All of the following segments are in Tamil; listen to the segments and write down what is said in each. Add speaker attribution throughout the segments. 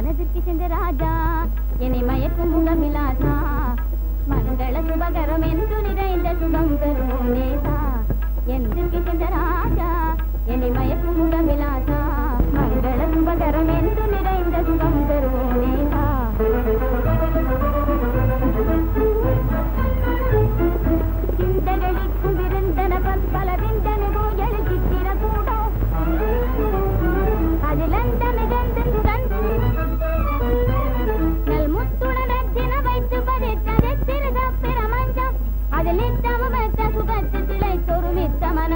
Speaker 1: மனதிற்கு சென்ற ராஜா என்னை மயக்கும் உணவிலாசா மங்கள சுபகரம் என்று நிறைந்த சுகம் தரும் நேசா. சென்ற ராஜா என்னை மயக்கும் உணவிலாசா மங்கள சுபகரம் என்று நிறைந்த சுகம் தரும் நேசா. சிந்தனைக்கும் விருந்தன பல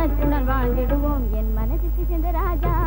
Speaker 1: மனத்துடன் வாழ்ந்திடுவோம். என் மனதிற்கு சென்ற ராஜா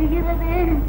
Speaker 2: வருகிறது